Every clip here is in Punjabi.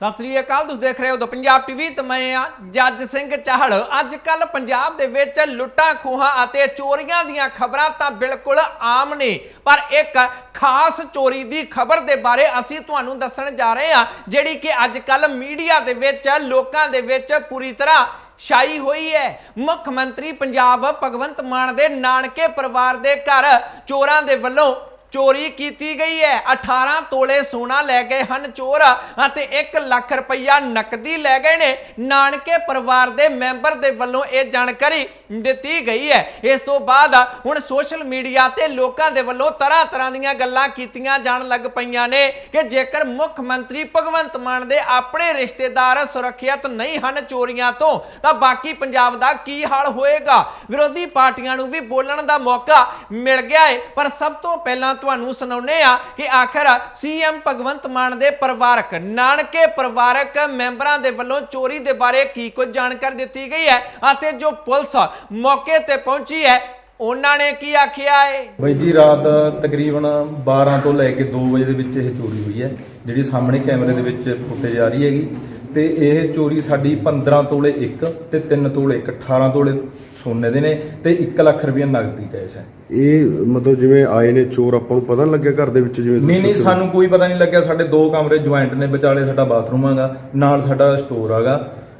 ਸਤਿ ਸ੍ਰੀ ਅਕਾਲ, ਤੁਸੀਂ ਦੇਖ ਰਹੇ ਹੋ ਦ ਪੰਜਾਬ ਟੀਵੀ ਤੇ ਮੈਂ ਆ ਜੱਜ ਸਿੰਘ ਚਾਹਲ। ਅੱਜ ਕੱਲ ਪੰਜਾਬ ਦੇ ਵਿੱਚ ਲੁੱਟਾਂ, ਖੋਹਾਂ ਅਤੇ ਚੋਰੀਆਂ ਦੀਆਂ ਖਬਰਾਂ ਤਾਂ ਬਿਲਕੁਲ ਆਮ ਨੇ। ਪਰ ਇੱਕ ਖਾਸ ਚੋਰੀ ਦੀ ਖਬਰ ਦੇ ਬਾਰੇ ਅਸੀਂ ਤੁਹਾਨੂੰ ਦੱਸਣ ਜਾ ਰਹੇ ਹਾਂ, ਜਿਹੜੀ ਕਿ ਅੱਜ ਕੱਲ ਮੀਡੀਆ ਦੇ ਵਿੱਚ, ਲੋਕਾਂ ਦੇ ਵਿੱਚ ਪੂਰੀ ਤਰ੍ਹਾਂ ਛਾਈ ਹੋਈ ਹੈ। ਮੁੱਖ ਮੰਤਰੀ ਪੰਜਾਬ ਭਗਵੰਤ ਮਾਨ ਦੇ ਨਾਨਕੇ ਪਰਿਵਾਰ ਦੇ ਘਰ ਚੋਰਾਂ ਦੇ ਵੱਲੋਂ ਚੋਰੀ ਕੀਤੀ ਗਈ ਹੈ। 18 ਤੋਲੇ ਸੋਨਾ ਲੈ ਗਏ ਹਨ ਚੋਰ ਅਤੇ 1 ਲੱਖ ਰੁਪਈਆ ਨਕਦੀ ਲੈ ਗਏ ਨੇ। ਨਾਨਕੇ ਪਰਿਵਾਰ ਦੇ ਮੈਂਬਰ ਦੇ ਵੱਲੋਂ ਇਹ ਜਾਣਕਾਰੀ ਦਿੱਤੀ ਗਈ ਹੈ। ਇਸ ਤੋਂ ਬਾਅਦ ਹੁਣ ਸੋਸ਼ਲ ਮੀਡੀਆ ਤੇ ਲੋਕਾਂ ਦੇ ਵੱਲੋਂ ਤਰ੍ਹਾਂ ਤਰ੍ਹਾਂ ਦੀਆਂ ਗੱਲਾਂ ਕੀਤੀਆਂ ਜਾਣ ਲੱਗ ਪਈਆਂ ਨੇ ਕਿ ਜੇਕਰ ਮੁੱਖ ਮੰਤਰੀ ਭਗਵੰਤ ਮਾਨ ਦੇ ਆਪਣੇ ਰਿਸ਼ਤੇਦਾਰ ਸੁਰੱਖਿਅਤ ਨਹੀਂ ਹਨ ਚੋਰੀਆਂ ਤੋਂ, ਤਾਂ ਬਾਕੀ ਪੰਜਾਬ ਦਾ ਕੀ ਹਾਲ ਹੋਏਗਾ? ਵਿਰੋਧੀ ਪਾਰਟੀਆਂ ਨੂੰ ਵੀ ਬੋਲਣ ਦਾ ਮੌਕਾ ਮਿਲ ਗਿਆ ਹੈ ਪਰ ਸਭ ਤੋਂ ਪਹਿਲਾਂ ਤੁਹਾਨੂੰ ਸੁਣਾਉਨੇ ਆ ਕਿ ਆਖਰ ਸੀਐਮ ਭਗਵੰਤ ਮਾਨ ਦੇ ਪਰਿਵਾਰਕ, ਨਾਨਕੇ ਪਰਿਵਾਰਕ ਮੈਂਬਰਾਂ ਦੇ ਵੱਲੋਂ ਚੋਰੀ ਦੇ ਬਾਰੇ ਕੀ ਕੁਝ ਜਾਣਕਾਰੀ ਦਿੱਤੀ ਗਈ ਹੈ ਅਤੇ ਜੋ ਪੁਲਿਸ ਮੌਕੇ ਤੇ ਪਹੁੰਚੀ ਹੈ, ਉਹਨਾਂ ਨੇ ਕੀ ਆਖਿਆ ਹੈ? ਬਾਈ ਜੀ, ਰਾਤ ਤਕਰੀਬਨ 12 ਤੋਂ ਲੈ ਕੇ 2 ਵਜੇ ਦੇ ਵਿੱਚ ਇਹ ਚੋਰੀ ਹੋਈ ਹੈ, ਜਿਹੜੀ ਸਾਹਮਣੇ ਕੈਮਰੇ ਦੇ ਵਿੱਚ ਫੁਟੇਜ ਆ ਰਹੀ ਹੈਗੀ। ਤੇ ਇਹ ਚੋਰੀ ਸਾਡੀ 15 ਤੋਲੇ ਇੱਕ ਤੇ 3 ਤੋਲੇ ਇੱਕ 18 ਤੋਲੇ ਸੋਨੇ ਦੇ ਨੇ ਤੇ 1 ਲੱਖ ਰੁਪਏ ਨਗਦੀ ਕੈਸ਼ ਹੈ। ਇਹ ਮਤਲਬ ਜਿਵੇਂ ਆਏ ਨੇ ਚੋਰ ਆਪਾਂ ਨੂੰ ਪਤਾ ਨਹੀਂ ਲੱਗਿਆ ਘਰ ਦੇ ਵਿੱਚ ਜਿਵੇਂ ਨਹੀਂ ਨਹੀਂ ਸਾਨੂੰ ਕੋਈ ਪਤਾ ਨਹੀਂ ਲੱਗਿਆ ਸਾਡੇ ਦੋ ਕਮਰੇ ਜੁਆਇੰਟ ਨੇ ਵਿਚਾਲੇ ਸਾਡਾ ਬਾਥਰੂਮ ਹੈਗਾ ਨਾਲ ਸਾਡਾ ਸਟੋਰ ਹੈਗਾ।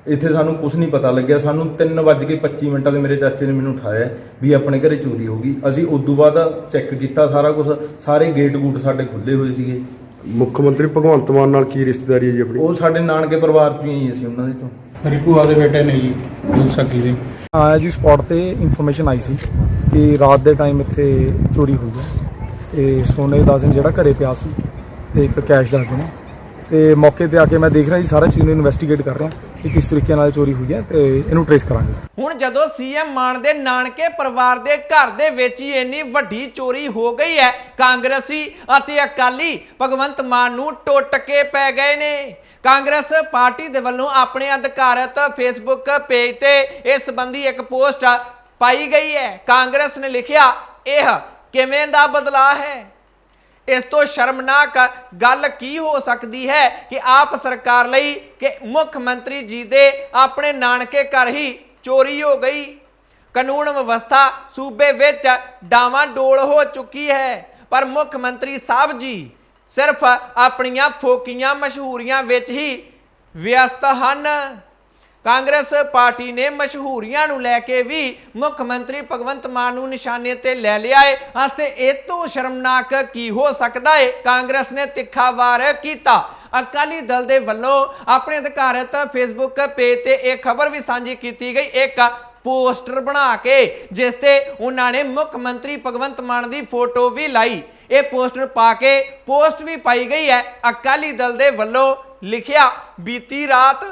ਇੱਥੇ ਸਾਨੂੰ ਕੁਝ ਨਹੀਂ ਪਤਾ ਲੱਗਿਆ ਸਾਨੂੰ 3:25 ਮਿੰਟਾਂ ਦੇ ਮੇਰੇ ਚਾਚੇ ਨੇ ਮੈਨੂੰ ਉਠਾਇਆ ਵੀ ਆਪਣੇ ਘਰੇ ਚੋਰੀ ਹੋ ਗਈ। ਅਸੀਂ ਉਦੋਂ ਬਾਅਦ ਚੈੱਕ ਕੀਤਾ ਸਾਰਾ ਕੁਝ ਸਾਰੇ ਗੇਟ ਗੂਟ ਸਾਡੇ ਖੁੱਲੇ ਹੋਏ ਸੀਗੇ। ਮੁੱਖ ਮੰਤਰੀ ਭਗਵੰਤ ਮਾਨ ਨਾਲ ਕੀ ਰਿਸ਼ਤੇਦਾਰੀ ਹੈ ਜੀ ਆਪਣੀ? ਉਹ ਸਾਡੇ ਨਾਨਕੇ ਪਰਿਵਾਰ ਚੋਂ ਹੀ ਅਸੀਂ ਉਹਨਾਂ ਦੇ ਤੋਂ ਮੇਰੀ ਭੂਆ ਦੇ ਬੇਟੇ ਨੇ ਜੀ ਦੁੱਧ ਸਕੀ ਦੇ। ਆਇਆ ਜੀ ਸਪੌਟ ਤੇ ਇਨਫੋਰਮੇਸ਼ਨ ਆਈ ਸੀ ਕਿ ਰਾਤ ਦੇ ਟਾਈਮ ਇੱਥੇ ਚੋਰੀ ਹੋਈ ਹੈ। ਇਹ ਸੋਨੇ ਦਾ ਦਿਨ ਜਿਹੜਾ ਘਰੇ ਪਿਆ ਸੀ ਤੇ ਇੱਕ ਕੈਸ਼ ਦਾ ਦਿਨ ਤੇ ਮੌਕੇ ਤੇ ਆ ਕੇ ਮੈਂ ਦੇਖ ਰਿਹਾ ਜੀ, ਸਾਰਾ ਚੀਜ਼ ਨੂੰ ਇਨਵੈਸਟੀਗੇਟ ਕਰ ਰਿਹਾ ਕਿ ਕਿਸ ਤਰੀਕੇ ਨਾਲ ਚੋਰੀ ਹੋਈ ਹੈ ਤੇ ਇਹਨੂੰ ਟਰੇਸ ਕਰਾਂਗੇ ਹੁਣ ਜਦੋਂ ਸੀਐਮ ਮਾਨ ਦੇ ਨਾਨਕੇ ਪਰਿਵਾਰ ਦੇ ਘਰ ਦੇ ਵਿੱਚ ਹੀ ਇੰਨੀ ਵੱਡੀ ਚੋਰੀ ਹੋ ਗਈ ਹੈ, ਕਾਂਗਰਸੀ ਅਤੇ ਅਕਾਲੀ ਭਗਵੰਤ ਮਾਨ ਨੂੰ ਟੁੱਟ ਕੇ ਪੈ ਗਏ ਨੇ। ਕਾਂਗਰਸ ਪਾਰਟੀ ਦੇ ਵੱਲੋਂ ਆਪਣੇ ਅਧਿਕਾਰਤ ਫੇਸਬੁੱਕ ਪੇਜ ਤੇ ਇਸ ਸੰਬੰਧੀ ਇੱਕ ਪੋਸਟ ਪਾਈ ਗਈ ਹੈ। ਕਾਂਗਰਸ ਨੇ ਲਿਖਿਆ, ਇਹ ਕਿਵੇਂ ਦਾ ਬਦਲਾਅ ਹੈ? ਇਸ ਤੋਂ ਸ਼ਰਮਨਾਕ ਗੱਲ ਕੀ ਹੋ ਸਕਦੀ ਹੈ ਕਿ ਆਪ ਸਰਕਾਰ ਲਈ ਕਿ ਮੁੱਖ ਮੰਤਰੀ ਜੀ ਦੇ ਆਪਣੇ ਨਾਨਕੇ ਘਰ ਹੀ ਚੋਰੀ ਹੋ ਗਈ? ਕਾਨੂੰਨ ਵਿਵਸਥਾ ਸੂਬੇ ਵਿੱਚ ਡਾਵਾਂ ਡੋਲ ਹੋ ਚੁੱਕੀ ਹੈ। ਪਰ ਮੁੱਖ ਮੰਤਰੀ ਸਾਹਿਬ ਜੀ ਸਿਰਫ ਆਪਣੀਆਂ ਫੋਕੀਆਂ ਮਸ਼ਹੂਰੀਆਂ ਵਿੱਚ ਹੀ ਵਿਅਸਤ ਹਨ। ਕਾਂਗਰਸ ਪਾਰਟੀ ਨੇ ਮਸ਼ਹੂਰੀਆਂ ਨੂੰ ਲੈ ਕੇ ਵੀ ਮੁੱਖ ਮੰਤਰੀ ਭਗਵੰਤ ਮਾਨ ਨੂੰ ਨਿਸ਼ਾਨੇ ਤੇ ਲੈ ਲਿਆ ਹੈ ਅਤੇ ਇਹ ਤੋਂ ਸ਼ਰਮਨਾਕ ਕੀ ਹੋ ਸਕਦਾ ਏ? ਕਾਂਗਰਸ ਨੇ ਤਿੱਖਾ ਵਾਰ ਕੀਤਾ। ਅਕਾਲੀ ਦਲ ਦੇ ਵੱਲੋਂ ਆਪਣੇ ਅਧਿਕਾਰਤ ਫੇਸਬੁੱਕ ਪੇਜ ਤੇ ਇਹ ਖਬਰ ਵੀ ਸਾਂਝੀ ਕੀਤੀ ਗਈ। ਇੱਕ ਪੋਸਟਰ ਬਣਾ ਕੇ ਜਿਸ ਤੇ ਉਹਨਾਂ ਨੇ ਮੁੱਖ ਮੰਤਰੀ ਭਗਵੰਤ ਮਾਨ ਦੀ ਫੋਟੋ ਵੀ ਲਾਈ। ਇਹ ਪੋਸਟਰ ਪਾ ਕੇ ਪੋਸਟ ਵੀ ਪਾਈ ਗਈ ਹੈ। ਅਕਾਲੀ ਦਲ ਦੇ ਵੱਲੋਂ ਲਿਖਿਆ, ਬੀਤੀ ਰਾਤ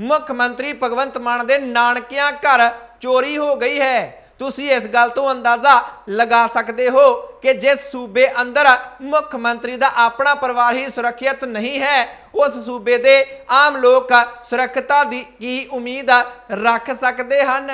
ਮੁੱਖ ਮੰਤਰੀ ਭਗਵੰਤ ਮਾਨ ਦੇ ਨਾਨਕਿਆਂ ਘਰ ਚੋਰੀ ਹੋ ਗਈ ਹੈ। ਤੁਸੀਂ ਇਸ ਗੱਲ ਤੋਂ ਅੰਦਾਜ਼ਾ ਲਗਾ ਸਕਦੇ ਹੋ ਕਿ ਜਿਸ ਸੂਬੇ ਅੰਦਰ ਮੁੱਖ ਮੰਤਰੀ ਦਾ ਆਪਣਾ ਪਰਿਵਾਰ ਹੀ ਸੁਰੱਖਿਅਤ ਨਹੀਂ ਹੈ, ਉਸ ਸੂਬੇ ਦੇ ਆਮ ਲੋਕ ਸੁਰੱਖਿਅਤਾ ਦੀ ਕੀ ਉਮੀਦ ਰੱਖ ਸਕਦੇ ਹਨ?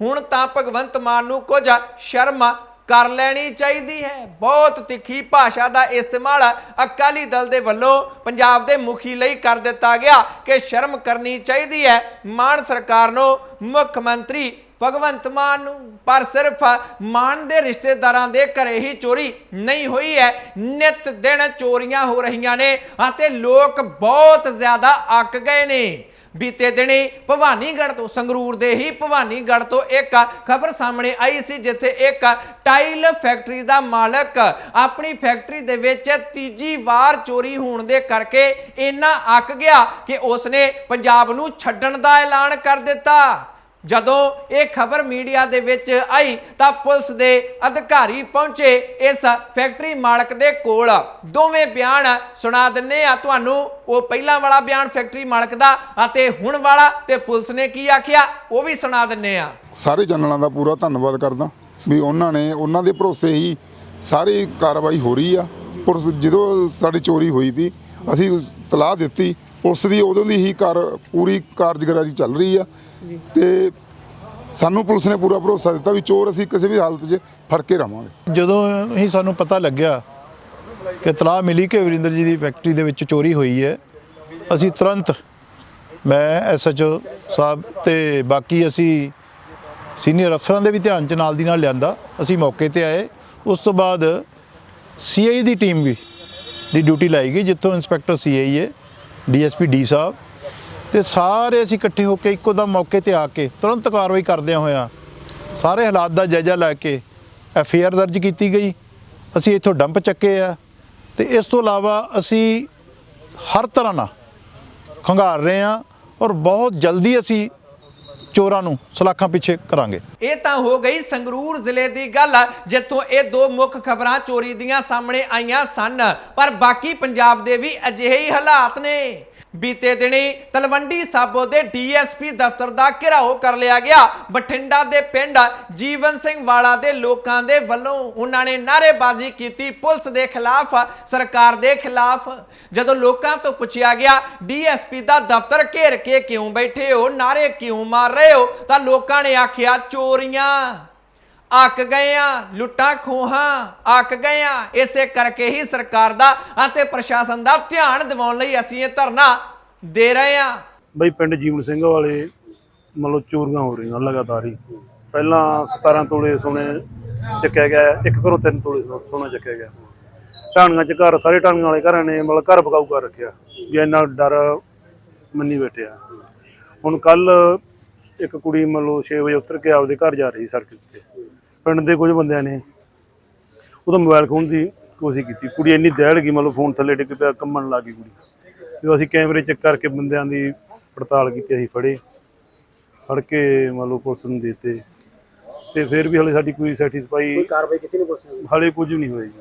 ਹੁਣ ਤਾਂ ਭਗਵੰਤ ਮਾਨ ਨੂੰ ਕੁਝ ਸ਼ਰਮ ਕਰ ਲੈਣੀ ਚਾਹੀਦੀ ਹੈ। ਬਹੁਤ ਤਿੱਖੀ ਭਾਸ਼ਾ ਦਾ ਇਸਤੇਮਾਲ ਅਕਾਲੀ ਦਲ ਦੇ ਵੱਲੋਂ ਪੰਜਾਬ ਦੇ ਮੁਖੀ ਲਈ ਕਰ ਦਿੱਤਾ ਗਿਆ ਕਿ ਸ਼ਰਮ ਕਰਨੀ ਚਾਹੀਦੀ ਹੈ। ਮਾਨ ਸਰਕਾਰ ਨੂੰ, ਮੁੱਖ ਮੰਤਰੀ ਭਗਵੰਤ ਮਾਨ ਨੂੰ, ਪਰ ਸਿਰਫ ਮਾਨ ਦੇ ਰਿਸ਼ਤੇਦਾਰਾਂ ਦੇ ਘਰੇ ਹੀ ਚੋਰੀ ਨਹੀਂ ਹੋਈ ਹੈ। ਨਿਤ ਦਿਨ ਚੋਰੀਆਂ ਹੋ ਰਹੀਆਂ ਨੇ ਅਤੇ ਲੋਕ ਬਹੁਤ ਜ਼ਿਆਦਾ ਅੱਕ ਗਏ ਨੇ। ਬੀਤੇ ਦਿਨੀ ਭਵਾਨੀਗੜ੍ਹ ਤੋਂ, ਸੰਗਰੂਰ ਦੇ ਹੀ ਭਵਾਨੀਗੜ੍ਹ ਤੋਂ ਇੱਕ ਖਬਰ ਸਾਹਮਣੇ ਆਈ ਸੀ, ਜਿੱਥੇ ਇੱਕ ਟਾਈਲ ਫੈਕਟਰੀ ਦਾ ਮਾਲਕ ਆਪਣੀ ਫੈਕਟਰੀ ਦੇ ਵਿੱਚ ਤੀਜੀ ਵਾਰ ਚੋਰੀ ਹੋਣ ਦੇ ਕਰਕੇ ਇੰਨਾ ਅੱਕ ਗਿਆ ਕਿ ਉਸਨੇ ਪੰਜਾਬ ਨੂੰ ਛੱਡਣ ਦਾ ਐਲਾਨ ਕਰ ਦਿੱਤਾ। ਜਦੋਂ ਇਹ ਖਬਰ ਮੀਡੀਆ ਦੇ ਵਿੱਚ ਆਈ ਤਾਂ ਪੁਲਿਸ ਦੇ ਅਧਿਕਾਰੀ ਪਹੁੰਚੇ ਇਸ ਫੈਕਟਰੀ ਮਾਲਕ ਦੇ ਕੋਲ। ਦੋਵੇਂ ਬਿਆਨ ਸੁਣਾ ਦਿੰਨੇ ਆ। ਤੁਹਾਨੂੰ ਉਹ ਪਹਿਲਾਂ ਵਾਲਾ ਬਿਆਨ ਫੈਕਟਰੀ ਮਾਲਕ ਦਾ ਅਤੇ ਹੁਣ ਵਾਲਾ ਤੇ ਪੁਲਿਸ ਨੇ ਕੀ ਆਖਿਆ, ਉਹ ਵੀ ਸੁਣਾ ਦਿੰਨੇ ਆ। ਸਾਰੇ ਚੈਨਲਾਂ ਦਾ ਪੂਰਾ ਧੰਨਵਾਦ ਕਰਦਾ ਵੀ ਉਹਨਾਂ ਨੇ, ਉਹਨਾਂ ਦੇ ਭਰੋਸੇ ਹੀ ਸਾਰੀ ਕਾਰਵਾਈ ਹੋ ਰਹੀ ਆ। ਪੁਲਿਸ ਜਦੋਂ ਸਾਡੀ ਚੋਰੀ ਹੋਈ ਸੀ, ਅਸੀਂ ਤਲਾਹ ਦਿੱਤੀ ਪੁਲਿਸ ਦੀ ਉਦੋਂ ਦੀ ਹੀ ਕਾਰ ਪੂਰੀ ਕਾਰਜਗਰੀ ਚੱਲ ਰਹੀ ਆ। ਤੇ ਸਾਨੂੰ ਪੁਲਿਸ ਨੇ ਪੂਰਾ ਭਰੋਸਾ ਦਿੱਤਾ ਵੀ ਚੋਰ ਅਸੀਂ ਕਿਸੇ ਵੀ ਹਾਲਤ 'ਚ ਫੜ ਕੇ ਰਵਾਂਗੇ। ਜਦੋਂ ਹੀ ਸਾਨੂੰ ਪਤਾ ਲੱਗਿਆ ਕਿ ਤਲਾਹ ਮਿਲੀ ਕਿ ਵਰਿੰਦਰ ਜੀ ਦੀ ਫੈਕਟਰੀ ਦੇ ਵਿੱਚ ਚੋਰੀ ਹੋਈ ਹੈ ਅਸੀਂ ਤੁਰੰਤ ਮੈਂ ਐਸਐਚਓ ਸਾਹਿਬ ਤੇ ਬਾਕੀ ਅਸੀਂ ਸੀਨੀਅਰ ਅਫਸਰਾਂ ਦੇ ਵੀ ਧਿਆਨ ਚ ਨਾਲ ਦੀ ਨਾਲ ਲਿਆਂਦਾ। ਅਸੀਂ ਮੌਕੇ ਤੇ ਆਏ। ਉਸ ਤੋਂ ਬਾਅਦ ਸੀਆਈ ਦੀ ਟੀਮ ਵੀ ਦੀ ਡਿਊਟੀ ਲਾਈ ਗਈ ਜਿੱਥੋਂ ਇੰਸਪੈਕਟਰ ਸੀਆਈ ਹੈ। ਡੀਐਸਪੀ ਡੀ ਸਾਹਿਬ, ਤੇ ਸਾਰੇ ਅਸੀਂ ਇਕੱਠੇ ਹੋ ਕੇ ਇੱਕੋ ਦਮ ਮੌਕੇ ਤੇ ਆ ਕੇ ਤੁਰੰਤ ਕਾਰਵਾਈ ਕਰਦਿਆਂ ਹੋਇਆਂ ਸਾਰੇ ਹਾਲਾਤ ਦਾ ਜਾਇਜ਼ਾ ਲੈ ਕੇ ਐਫ ਆਈ ਆਰ ਦਰਜ ਕੀਤੀ ਗਈ। ਅਸੀਂ ਇੱਥੋਂ ਡੰਪ ਚੱਕੇ ਆ ਤੇ ਇਸ ਤੋਂ ਇਲਾਵਾ ਅਸੀਂ ਹਰ ਤਰ੍ਹਾਂ ਨਾਲ ਖੰਗਾਰ ਰਹੇ ਹਾਂ ਔਰ ਬਹੁਤ ਜਲਦੀ ਅਸੀਂ ਚੋਰਾਂ ਨੂੰ ਸਲਾਖਾਂ ਪਿੱਛੇ ਕਰਾਂਗੇ। ਇਹ ਤਾਂ ਹੋ ਗਈ ਸੰਗਰੂਰ ਜ਼ਿਲ੍ਹੇ ਦੀ ਗੱਲ, ਜਿੱਥੋਂ ਇਹ ਦੋ ਮੁੱਖ ਖਬਰਾਂ ਚੋਰੀ ਦੀਆਂ ਸਾਹਮਣੇ ਆਈਆਂ ਸਨ। ਪਰ ਬਾਕੀ ਪੰਜਾਬ ਦੇ ਵੀ ਅਜਿਹੇ ਹੀ ਹਾਲਾਤ ਨੇ। ਬੀਤੇ ਦਿਨੀ ਤਲਵੰਡੀ ਸਾਬੋ ਦੇ ਡੀਐਸਪੀ ਦਫ਼ਤਰ ਦਾ ਘਿਰਾਓ ਕਰ ਲਿਆ ਗਿਆ। ਬਠਿੰਡਾ ਦੇ ਪਿੰਡ ਜੀਵਨ ਸਿੰਘ ਵਾਲਾ ਦੇ ਲੋਕਾਂ ਦੇ ਵੱਲੋਂ ਉਹਨਾਂ ਨੇ ਨਾਅਰੇਬਾਜ਼ੀ ਕੀਤੀ ਪੁਲਿਸ ਦੇ ਖਿਲਾਫ, ਸਰਕਾਰ ਦੇ ਖਿਲਾਫ। ਜਦੋਂ ਲੋਕਾਂ ਤੋਂ ਪੁੱਛਿਆ ਗਿਆ ਡੀਐਸਪੀ ਦਾ ਦਫ਼ਤਰ ਘੇਰ ਕੇ ਕਿਉਂ ਬੈਠੇ ਹੋ, ਨਾਅਰੇ ਕਿਉਂ ਮਾਰ ਰਹੇ ਹੋ, ਤਾਂ ਲੋਕਾਂ ਨੇ ਆਖਿਆ ਚੋਰੀਆਂ ਅੱਕ ਗਏ ਆ, ਲੁੱਟਾਂ ਖੋਹਾਂ ਅੱਕ ਗਏ ਆ। ਇਸੇ ਕਰਕੇ ਹੀ ਸਰਕਾਰ ਦਾ ਅਤੇ ਪ੍ਰਸ਼ਾਸਨ ਦਾ ਧਿਆਨ ਦਿਵਾਉਣ ਲਈ ਅਸੀਂ ਇਹ ਧਰਨਾ ਦੇ ਰਹੇ ਆ ਬਈ ਪਿੰਡ ਜੀਵਨ ਸਿੰਘ ਵਾਲੇ ਮਤਲਬ ਚੋਰੀਆਂ ਹੋ ਰਹੀਆਂ ਲਗਾਤਾਰ ਹੀ। ਪਹਿਲਾਂ 17 ਤੋਲੇ ਸੋਨੇ ਚੱਕਿਆ ਗਿਆ, ਇੱਕ ਘਰੋਂ ਤਿੰਨ ਤੋਲੇ ਸੋ- ਸੋਨਾ ਚੱਕਿਆ ਗਿਆ। ਢਾਣੀਆਂ ਚ ਘਰ, ਸਾਰੇ ਢਾਣੀਆਂ ਵਾਲੇ ਘਰਾਂ ਨੇ ਮਤਲਬ ਘਰ ਬਕਾਊ ਕਰ ਰੱਖਿਆ, ਵੀ ਇੰਨਾ ਡਰ ਮੰਨੀ ਬੈਠਿਆ ਹੁਣ ਕੱਲ ਇੱਕ ਕੁੜੀ ਮਤਲਬ 6 ਵਜੇ ਉਤਰ ਕੇ ਆਪਦੇ ਘਰ ਜਾ ਰਹੀ ਸੜਕ ਤੇ ਪਿੰਡ ਦੇ ਕੁਝ ਬੰਦਿਆਂ ਨੇ ਉਹਦਾ ਮੋਬਾਈਲ ਖੋਹਣ ਦੀ ਕੋਸ਼ਿਸ਼ ਕੀਤੀ। ਕੁੜੀ ਇੰਨੀ ਦਹਿੜ ਗਈ ਮਤਲਬ ਫੋਨ ਥੱਲੇ ਡਿੱਗ ਪਿਆ ਕੰਮਣ ਲੱਗ ਗਈ ਕੁੜੀ। ਜਦੋਂ ਅਸੀਂ ਕੈਮਰੇ ਚੈੱਕ ਕਰਕੇ ਬੰਦਿਆਂ ਦੀ ਪੜਤਾਲ ਕੀਤੀ ਅਸੀਂ ਫੜੇ। ਫੜ ਕੇ ਮੰਨ ਲਓ ਪੁਲਿਸ ਨੂੰ ਦਿੱਤੇ। ਤੇ ਫਿਰ ਵੀ ਹਲੇ ਸਾਡੀ ਕੋਈ ਸੈਟੀਸਫਾਈ ਕਾਰਵਾਈ ਕੀਤੀ ਨਹੀਂ ਪੁਲਿਸ ਨੇ? ਹਲੇ ਕੁਝ ਨਹੀਂ ਹੋਇਆ ਜੀ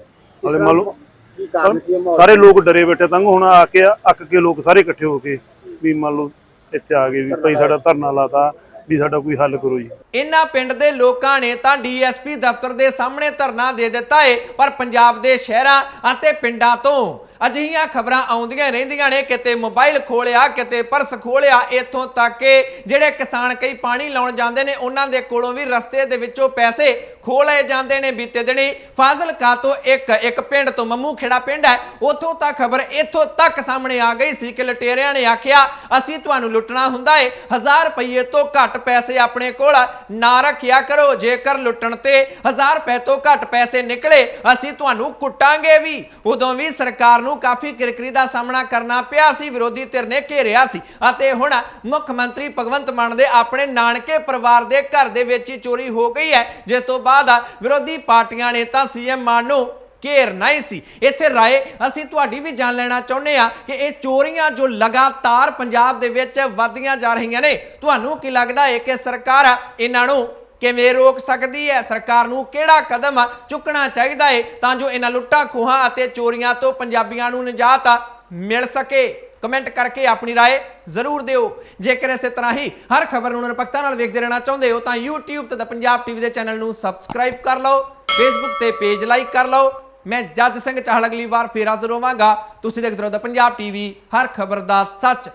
ਹਲੇ ਮੰਨ ਲਓ ਸਾਰੇ ਲੋਕ ਡਰੇ ਬੈਠੇ ਤੰਗ ਹੁਣ ਆ ਕੇ ਅੱਕ ਕੇ ਲੋਕ ਸਾਰੇ ਇਕੱਠੇ ਹੋ ਕੇ ਵੀ ਮੰਨ ਲਓ ਇੱਥੇ ਆ ਗਏ ਵੀ ਭਾਈ ਸਾਡਾ ਧਰਨਾ ਲਾਤਾ ਵੀ ਸਾਡਾ ਕੋਈ ਹੱਲ ਕਰੋ ਜੀ। ਇਨ੍ਹਾਂ ਪਿੰਡ ਦੇ ਲੋਕਾਂ ਨੇ ਤਾਂ ਡੀਐਸਪੀ ਦਫ਼ਤਰ ਦੇ ਸਾਹਮਣੇ ਧਰਨਾ ਦੇ ਦਿੱਤਾ ਏ, ਪਰ ਪੰਜਾਬ ਦੇ ਸ਼ਹਿਰਾਂ ਅਤੇ ਪਿੰਡਾਂ ਤੋਂ ਅਜਿਹੀਆਂ ਖਬਰਾਂ ਆਉਂਦੀਆਂ ਰਹਿੰਦੀਆਂ ਨੇ, ਕਿਤੇ ਮੋਬਾਈਲ ਖੋਲਿਆ ਕਿਤੇ ਪਰਸ ਖੋਲਿਆ ਇੱਥੋਂ ਤੱਕ ਕਿ ਜਿਹੜੇ ਕਿਸਾਨ ਕਈ ਪਾਣੀ ਲਾਉਣ ਜਾਂਦੇ ਨੇ, ਉਹਨਾਂ ਦੇ ਕੋਲੋਂ ਵੀ ਰਸਤੇ ਦੇ ਵਿੱਚੋਂ ਪੈਸੇ ਖੋ ਲਏ ਜਾਂਦੇ ਨੇ ਬੀਤੇ ਦਿਨੀ। ਫਾਜ਼ਿਲਕਾ ਤੋਂ ਇੱਕ ਇੱਕ ਪਿੰਡ ਤੋਂ ਮੰਮੂ ਖੇੜਾ ਪਿੰਡ ਹੈ, ਉੱਥੋਂ ਤੱਕ ਖਬਰ ਇੱਥੋਂ ਤੱਕ ਸਾਹਮਣੇ ਆ ਗਈ ਸੀ ਕਿ ਲਟੇਰਿਆਂ ਨੇ ਆਖਿਆ, ਅਸੀਂ ਤੁਹਾਨੂੰ ਲੁੱਟਣਾ ਹੁੰਦਾ ਏ 1000 ਰੁਪਏ ਤੋਂ ਘੱਟ ਪੈਸੇ ਆਪਣੇ ਕੋਲ, ਨਾ ਰੱਖਿਆ ਕਰੋ, ਜੇਕਰ ਲੁੱਟਣ ਤੇ 1000 ਰੁਪਏ ਤੋਂ ਘੱਟ ਪੈਸੇ ਨਿਕਲੇ, ਅਸੀਂ ਤੁਹਾਨੂੰ ਕੁੱਟਾਂਗੇ ਵੀ। ਉਦੋਂ ਵੀ ਸਰਕਾਰ ਨੂੰ ਕਾਫੀ ਕਿਰਕਰੀ ਦਾ ਸਾਹਮਣਾ ਕਰਨਾ ਪਿਆ ਸੀ, ਵਿਰੋਧੀ ਧਿਰ ਨੇ ਘੇਰਿਆ ਸੀ ਅਤੇ ਹੁਣ ਮੁੱਖ ਮੰਤਰੀ ਭਗਵੰਤ ਮਾਨ ਦੇ ਆਪਣੇ ਨਾਨਕੇ ਪਰਿਵਾਰ ਦੇ ਘਰ ਦੇ ਵਿੱਚ ਹੀ ਚੋਰੀ ਹੋ ਗਈ ਹੈ। ਜਿਸ ਤੋਂ ਬਾਅਦ ਵਿਰੋਧੀ ਪਾਰਟੀਆਂ ਨੇ ਤਾਂ ਸੀਐਮ ਮਾਨ ਨੂੰ ਘੇਰਨਾ ਹੀ ਸੀ। ਇੱਥੇ ਰਾਏ, ਅਸੀਂ ਤੁਹਾਡੀ ਵੀ ਜਾਣ ਲੈਣਾ ਚਾਹੁੰਦੇ ਆ ਕਿ ਇਹ ਚੋਰੀਆਂ ਜੋ ਲਗਾਤਾਰ ਪੰਜਾਬ ਦੇ ਵਿੱਚ ਵੱਧਦੀਆਂ ਜਾ ਰਹੀਆਂ ਨੇ, ਤੁਹਾਨੂੰ ਕੀ ਲੱਗਦਾ ਹੈ ਕਿ ਸਰਕਾਰ ਇਹਨਾਂ ਨੂੰ ਕਿਵੇਂ ਰੋਕ ਸਕਦੀ ਹੈ? ਸਰਕਾਰ ਨੂੰ ਕਿਹੜਾ ਕਦਮ ਚੁੱਕਣਾ ਚਾਹੀਦਾ ਹੈ ਤਾਂ ਜੋ ਇਹਨਾਂ ਲੁੱਟਾਂ ਖੋਹਾਂ ਅਤੇ ਚੋਰੀਆਂ ਤੋਂ ਪੰਜਾਬੀਆਂ ਨੂੰ ਨਜਾਤ ਮਿਲ ਸਕੇ? ਕਮੈਂਟ ਕਰਕੇ ਆਪਣੀ ਰਾਏ ਜ਼ਰੂਰ ਦਿਓ। ਜੇਕਰ ਇਸੇ ਤਰ੍ਹਾਂ ਹੀ ਹਰ ਖਬਰ ਨੂੰ ਨਿਰਪੱਖਤਾ ਨਾਲ ਵੇਖਦੇ ਰਹਿਣਾ ਚਾਹੁੰਦੇ ਹੋ ਤਾਂ YouTube ਤੇ ਦਾ ਪੰਜਾਬ ਟੀਵੀ ਦੇ ਚੈਨਲ ਨੂੰ ਸਬਸਕ੍ਰਾਈਬ ਕਰ ਲਓ, Facebook ਤੇ ਪੇਜ ਲਾਈਕ ਕਰ ਲਓ। ਮੈਂ ਜੱਜ ਸਿੰਘ ਚਾਹਲ ਅਗਲੀ ਵਾਰ ਫੇਰ ਹਾਜ਼ਰ ਹੋਵਾਂਗਾ। ਤੁਸੀਂ ਦੇਖਦੇ ਰਹੋ ਦਾ ਪੰਜਾਬ ਟੀਵੀ ਹਰ ਖਬਰ ਦਾ ਸੱਚ।